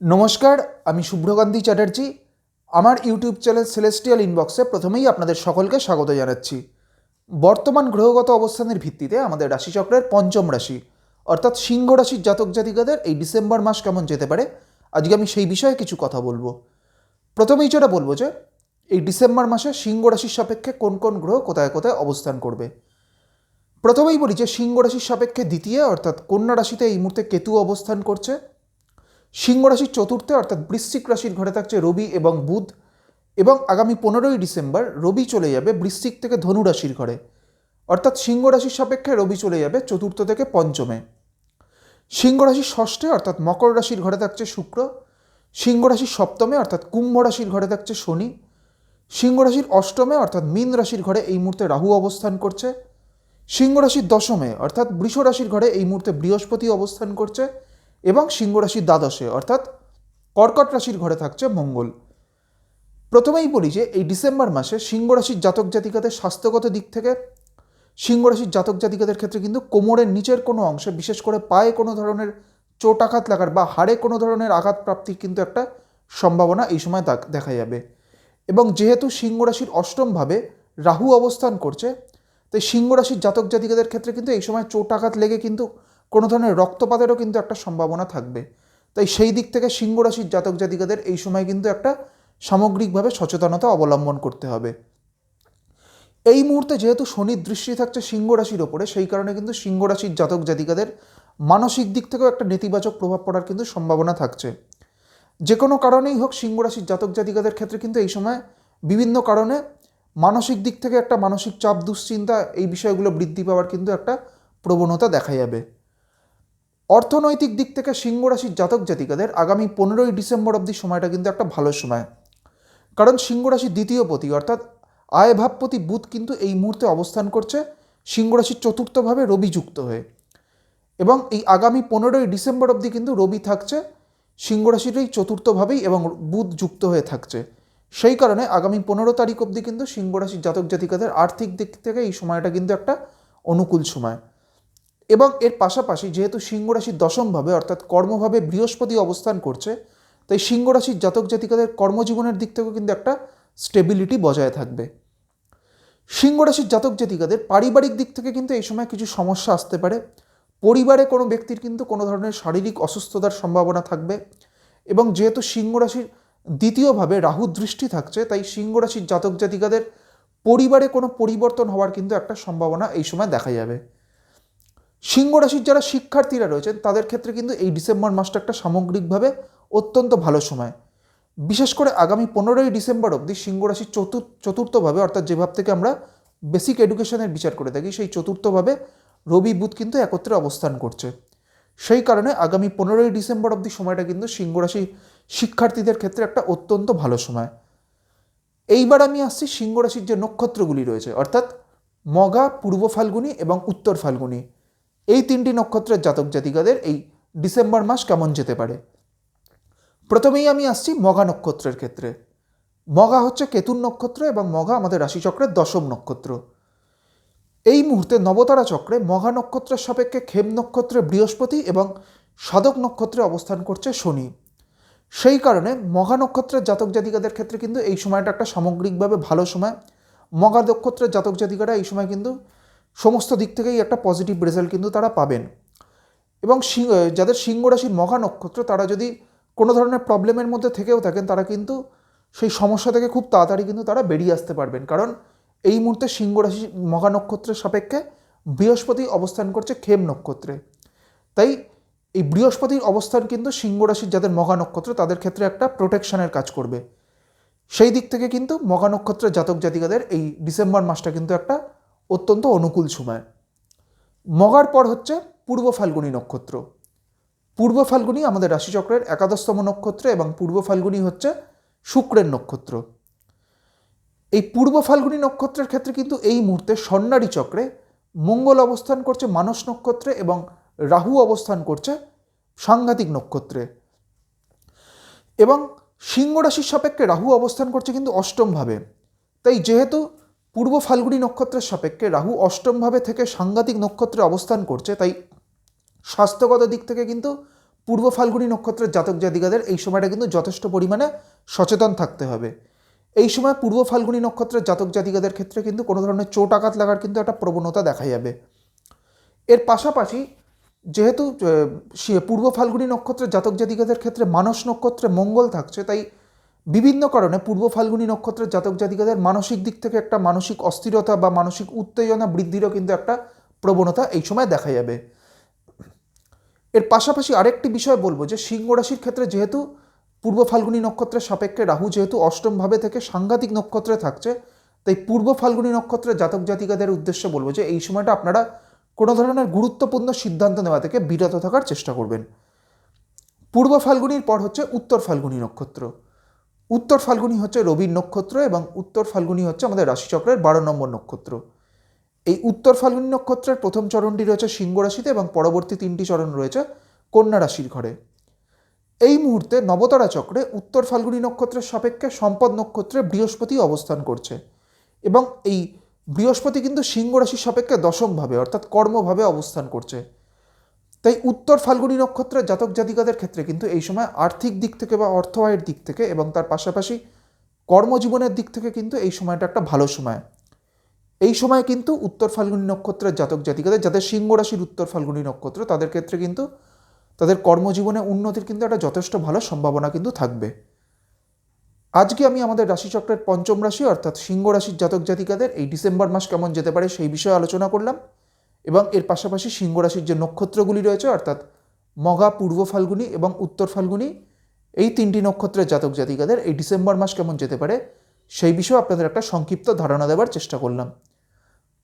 নমস্কার, আমি শুভ্রকান্তি চ্যাটার্জি। আমার ইউটিউব চ্যানেল সেলেস্টিয়াল ইনবক্সে প্রথমেই আপনাদের সকলকে স্বাগত জানাচ্ছি। বর্তমান গ্রহগত অবস্থানের ভিত্তিতে আমাদের রাশিচক্রের পঞ্চম রাশি, অর্থাৎ সিংহ রাশির জাতক জাতিকাদের এই ডিসেম্বর মাস কেমন যেতে পারে, আজকে আমি সেই বিষয়ে কিছু কথা বলব। প্রথমেই যেটা বলব যে, এই ডিসেম্বর মাসে সিংহ রাশির সাপেক্ষে কোন কোন গ্রহ কোথায় কোথায় অবস্থান করবে। প্রথমেই বলি যে, সিংহ রাশির সাপেক্ষে দ্বিতীয়, অর্থাৎ কন্যা রাশিতে এই মুহূর্তে কেতু অবস্থান করছে। সিংহ রাশির চতুর্থে, অর্থাৎ বৃশ্চিক রাশির ঘরে থাকছে রবি এবং বুধ এবং আগামী পনেরোই ডিসেম্বর রবি চলে যাবে বৃশ্চিক থেকে ধনু রাশির ঘরে। অর্থাৎ সিংহ রাশির সাপেক্ষে রবি চলে যাবে চতুর্থ থেকে পঞ্চমে। সিংহ রাশির ষষ্ঠে, অর্থাৎ মকর রাশির ঘরে থাকছে শুক্র। সিংহ রাশির সপ্তমে, অর্থাৎ কুম্ভ রাশির ঘরে থাকছে শনি। সিংহ রাশির অষ্টমে, অর্থাৎ মীন রাশির ঘরে এই মুহূর্তে রাহু অবস্থান করছে। সিংহ রাশির দশমে, অর্থাৎ বৃষ রাশির ঘরে এই মুহূর্তে বৃহস্পতি অবস্থান করছে। এবং সিংহ রাশির দ্বাদশে, অর্থাৎ কর্কট রাশির ঘরে থাকছে মঙ্গল। প্রথমেই বলি যে এই ডিসেম্বর মাসে সিংহ রাশির জাতক জাতিকাদের স্বাস্থ্যগত দিক থেকে, সিংহ রাশির জাতক জাতিকাদের ক্ষেত্রে কিন্তু কোমরের নিচের কোনো অংশে, বিশেষ করে পায়ে কোনো ধরনের চোট আঘাত লাগার বা হাড়ে কোনো ধরনের আঘাত প্রাপ্তির কিন্তু একটা সম্ভাবনা এই সময় দেখা যাবে। এবং যেহেতু সিংহ রাশির অষ্টমভাবে রাহু অবস্থান করছে, তাই সিংহ রাশির জাতক জাতিকাদের ক্ষেত্রে কিন্তু এই সময় চোট আঘাত লেগে কিন্তু কোনো ধরনের রক্তপাতেরও কিন্তু একটা সম্ভাবনা থাকবে। তাই সেই দিক থেকে সিংহ রাশির জাতক জাতিকাদের এই সময় কিন্তু একটা সামগ্রিকভাবে সচেতনতা অবলম্বন করতে হবে। এই মুহূর্তে যেহেতু শনির দৃষ্টি থাকছে সিংহ রাশির ওপরে, সেই কারণে কিন্তু সিংহ রাশির জাতক জাতিকাদের মানসিক দিক থেকেও একটা নেতিবাচক প্রভাব পড়ার কিন্তু সম্ভাবনা থাকছে। যে কোনো কারণেই হোক সিংহ রাশির জাতক জাতিকাদের ক্ষেত্রে কিন্তু এই সময় বিভিন্ন কারণে মানসিক দিক থেকে একটা মানসিক চাপ, দুশ্চিন্তা এই বিষয়গুলো বৃদ্ধি পাওয়ার কিন্তু একটা প্রবণতা দেখা যাবে। অর্থনৈতিক দিক থেকে সিংহ রাশির জাতক জাতিকাদের আগামী পনেরোই ডিসেম্বর অবধি সময়টা কিন্তু একটা ভালো সময়। কারণ সিংহ রাশির দ্বিতীয় পতি, অর্থাৎ আয় ভাবপতি বুধ কিন্তু এই মুহূর্তে অবস্থান করছে সিংহ রাশির চতুর্থভাবে রবি যুক্ত হয়ে। এবং এই আগামী পনেরোই ডিসেম্বর অবধি কিন্তু রবি থাকছে সিংহ রাশির এই চতুর্থভাবেই এবং বুধ যুক্ত হয়ে থাকছে। সেই কারণে আগামী পনেরো তারিখ অবধি কিন্তু সিংহ রাশির জাতক জাতিকাদের আর্থিক দিক থেকে এই সময়টা কিন্তু একটা অনুকূল সময়। এবং এর পাশাপাশি যেহেতু সিংহ রাশির দশমভাবে, অর্থাৎ কর্মভাবে বৃহস্পতি অবস্থান করছে, তাই সিংহ রাশির জাতক জাতিকাদের কর্মজীবনের দিক থেকেও কিন্তু একটা স্টেবিলিটি বজায় থাকবে। সিংহ রাশির জাতক জাতিকাদের পারিবারিক দিক থেকে কিন্তু এই সময় কিছু সমস্যা আসতে পারে। পরিবারে কোনো ব্যক্তির কিন্তু কোনো ধরনের শারীরিক অসুস্থতার সম্ভাবনা থাকবে এবং যেহেতু সিংহ রাশির দ্বিতীয়ভাবে রাহু দৃষ্টি থাকছে, তাই সিংহ রাশির জাতক জাতিকাদের পরিবারে কোনো পরিবর্তন হওয়ার কিন্তু একটা সম্ভাবনা এই সময় দেখা যাবে। সিংহ রাশির যারা শিক্ষার্থীরা রয়েছেন, তাদের ক্ষেত্রে কিন্তু এই ডিসেম্বর মাসটা একটা সামগ্রিকভাবে অত্যন্ত ভালো সময়। বিশেষ করে আগামী পনেরোই ডিসেম্বর অবধি সিংহ চতুর্থ চতুর্থভাবে, অর্থাৎ যে ভাব থেকে আমরা বেসিক এডুকেশনের বিচার করে থাকি, সেই চতুর্থভাবে রবি, বুধ কিন্তু একত্রে অবস্থান করছে। সেই কারণে আগামী পনেরোই ডিসেম্বর অবধি সময়টা কিন্তু সিংহ রাশি শিক্ষার্থীদের ক্ষেত্রে একটা অত্যন্ত ভালো সময়। এইবার আমি আসছি সিংহ রাশির যে নক্ষত্রগুলি রয়েছে, অর্থাৎ মগা, পূর্ব ফাল্গুনি এবং উত্তর ফাল্গুনী। এই তিনটি নক্ষত্রের জাতক জাতিকাদের এই ডিসেম্বর মাস কেমন যেতে পারে? প্রথমেই আমি আসছি মগা নক্ষত্রের ক্ষেত্রে। মগা হচ্ছে কেতুন নক্ষত্র এবং মগা আমাদের রাশিচক্রের দশম নক্ষত্র। এই মুহূর্তে নবতারা চক্রে মঘা নক্ষত্রের সাপেক্ষে খেম নক্ষত্রে বৃহস্পতি এবং সাধক নক্ষত্রে অবস্থান করছে শনি। সেই কারণে মঘা নক্ষত্রের জাতক জাতিকাদের ক্ষেত্রে কিন্তু এই সময়টা একটা সামগ্রিকভাবে ভালো সময়। মঘা নক্ষত্রের জাতক জাতিকারা এই সময় কিন্তু সমস্ত দিক থেকেই একটা পজিটিভ রেজাল্ট কিন্তু তারা পাবেন। এবং যাদের সিংহ রাশির মঘা নক্ষত্র, তারা যদি কোনো ধরনের প্রবলেমের মধ্যে থেকেও থাকেন, তারা কিন্তু সেই সমস্যা থেকে খুব তাড়াতাড়ি কিন্তু তারা বেরিয়ে আসতে পারবেন। কারণ এই মুহূর্তে সিংহ রাশি মঘা নক্ষত্রের সাপেক্ষে বৃহস্পতি অবস্থান করছে খেম নক্ষত্রে। তাই এই বৃহস্পতির অবস্থান কিন্তু সিংহ রাশির যাদের মঘা নক্ষত্র, তাদের ক্ষেত্রে একটা প্রোটেকশনের কাজ করবে। সেই দিক থেকে কিন্তু মঘা নক্ষত্রের জাতক জাতিকাদের এই ডিসেম্বর মাসটা কিন্তু একটা অত্যন্ত অনুকূল সময়। মগার পর হচ্ছে পূর্ব ফাল্গুনী নক্ষত্র। পূর্ব ফাল্গুনী আমাদের রাশিচক্রের একাদশতম নক্ষত্র এবং পূর্ব ফাল্গুনী হচ্ছে শুক্রের নক্ষত্র। এই পূর্ব ফাল্গুনী নক্ষত্রের ক্ষেত্রে কিন্তু এই মুহূর্তে স্বর্ণারী চক্রে মঙ্গল অবস্থান করছে, মানস নক্ষত্রে এবং রাহু অবস্থান করছে সাংঘাতিক নক্ষত্রে। এবং সিংহ রাশির সাপেক্ষে রাহু অবস্থান করছে কিন্তু অষ্টমভাবে তাই যেহেতু পূর্ব ফাল্গুনী নক্ষত্রের সাপেক্ষে রাহু অষ্টমভাবে থেকে সাংঘাতিক নক্ষত্রে অবস্থান করছে, তাই স্বাস্থ্যগত দিক থেকে কিন্তু পূর্ব ফাল্গুনী নক্ষত্রের জাতক জাতিকাদের এই সময়টা কিন্তু যথেষ্ট পরিমাণে সচেতন থাকতে হবে। এই সময় পূর্ব ফাল্গুনী নক্ষত্রের জাতক জাতিকাদের ক্ষেত্রে কিন্তু কোনো ধরনের চোট আঘাত লাগার কিন্তু একটা প্রবণতা দেখা যাবে। এর পাশাপাশি যেহেতু পূর্ব ফাল্গুনী নক্ষত্রের জাতক জাতিকাদের ক্ষেত্রে মানস নক্ষত্রে মঙ্গল থাকছে, তাই বিভিন্ন কারণে পূর্ব ফাল্গুনী নক্ষত্রের জাতক জাতিকাদের মানসিক দিক থেকে একটা মানসিক অস্থিরতা বা মানসিক উত্তেজনা বৃদ্ধিরও কিন্তু একটা প্রবণতা এই সময় দেখা যাবে। এর পাশাপাশি আরেকটি বিষয় বলব যে সিংহ রাশির ক্ষেত্রে যেহেতু পূর্ব ফাল্গুনী নক্ষত্রের সাপেক্ষে রাহু যেহেতু অষ্টমভাবে থেকে সাংঘাতিক নক্ষত্রে থাকছে, তাই পূর্ব ফাল্গুনী নক্ষত্রের জাতক জাতিকাদের উদ্দেশ্যে বলব যে এই সময়টা আপনারা কোনো ধরনের গুরুত্বপূর্ণ সিদ্ধান্ত নেওয়া থেকে বিরত থাকার চেষ্টা করবেন। পূর্ব ফাল্গুনির পর হচ্ছে উত্তর ফাল্গুনী নক্ষত্র। উত্তর ফাল্গুনি হচ্ছে রবির নক্ষত্র এবং উত্তর ফাল্গুনি হচ্ছে আমাদের রাশিচক্রের বারো নম্বর নক্ষত্র। এই উত্তর ফাল্গুনী নক্ষত্রের প্রথম চরণটি রয়েছে সিংহ রাশিতে এবং পরবর্তী তিনটি চরণ রয়েছে কন্যা রাশির ঘরে। এই মুহূর্তে নবতারা চক্রে উত্তর ফাল্গুনী নক্ষত্রের সাপেক্ষে সম্পদ নক্ষত্রে বৃহস্পতি অবস্থান করছে এবং এই বৃহস্পতি কিন্তু সিংহ রাশির সাপেক্ষে দশমভাবে অর্থাৎ কর্মভাবে অবস্থান করছে। তাই উত্তর ফাল্গুনী নক্ষত্রের জাতক জাতিকাদের ক্ষেত্রে কিন্তু এই সময় আর্থিক দিক থেকে বা অর্থ আয়ের দিক থেকে এবং তার পাশাপাশি কর্মজীবনের দিক থেকে কিন্তু এই সময়টা একটা ভালো সময়। এই সময় কিন্তু উত্তর ফাল্গুনী নক্ষত্রের জাতক জাতিকাদের, যাদের সিংহ রাশির উত্তর ফাল্গুনী নক্ষত্র, তাদের ক্ষেত্রে কিন্তু তাদের কর্মজীবনে উন্নতির কিন্তু একটা যথেষ্ট ভালো সম্ভাবনা কিন্তু থাকবে। আজকে আমি আমাদের রাশিচক্রের পঞ্চম রাশি অর্থাৎ সিংহ রাশির জাতক জাতিকাদের এই ডিসেম্বর মাস কেমন যেতে পারে সেই বিষয়ে আলোচনা করলাম। এবং এর পাশাপাশি সিংহ রাশির যে নক্ষত্রগুলি রয়েছে, অর্থাৎ মগা পূর্ব ফাল্গুনী এবং উত্তর ফাল্গুনি, এই তিনটি নক্ষত্রের জাতক জাতিকাদের এই ডিসেম্বর মাস কেমন যেতে পারে, সেই বিষয়ে আপনাদের একটা সংক্ষিপ্ত ধারণা দেওয়ার চেষ্টা করলাম।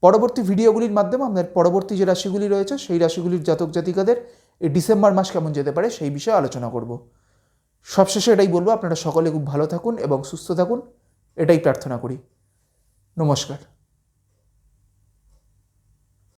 পরবর্তী ভিডিওগুলির মাধ্যমে আমাদের পরবর্তী যে রাশিগুলি রয়েছে, সেই রাশিগুলির জাতক জাতিকাদের এই ডিসেম্বর মাস কেমন যেতে পারে, সেই বিষয়ে আলোচনা করব। সবশেষে এটাই বলব, আপনারা সকলে খুব ভালো থাকুন এবং সুস্থ থাকুন, এটাই প্রার্থনা করি। নমস্কার।